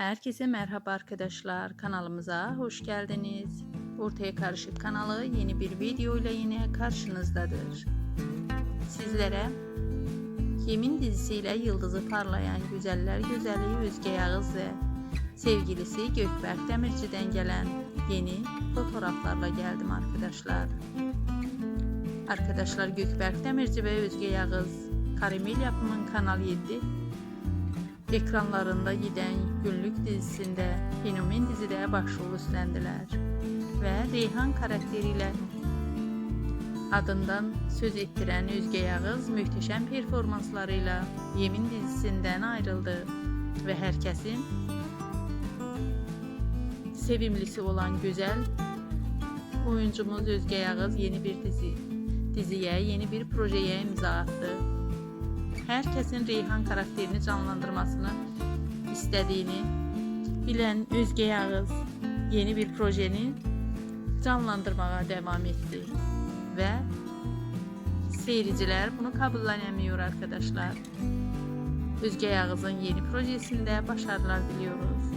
Herkese merhaba arkadaşlar. Kanalımıza hoş geldiniz. Ortaya Karışık kanalı yeni bir video ile yine karşınızdadır. Sizlere Yemin dizisiyle yıldızı parlayan güzeller güzeli Özge Yağız ve sevgilisi Gökberk Demirci'den gelen yeni fotoğraflarla geldim arkadaşlar. Arkadaşlar Gökberk Demirci ve Özge Yağız Karimil yapımın Kanal 7 ekranlarında giden günlük dizisinde Fenomen dizide başrol üstlendiler ve Reyhan karakteriyle adından söz ettiren Özge Yağız mühteşem performanslarıyla Yemin dizisinden ayrıldı ve herkesin sevimlisi olan güzel oyuncumuz Özge Yağız yeni bir dizi diziye, yeni bir projeye imza attı. Herkesin Reyhan karakterini canlandırmasını istediğini bilen Özge Yağız yeni bir projeni canlandırmaya devam etti ve seyirciler bunu kabullenemiyor arkadaşlar. Özge Yağız'ın yeni projesinde başarılar diliyoruz.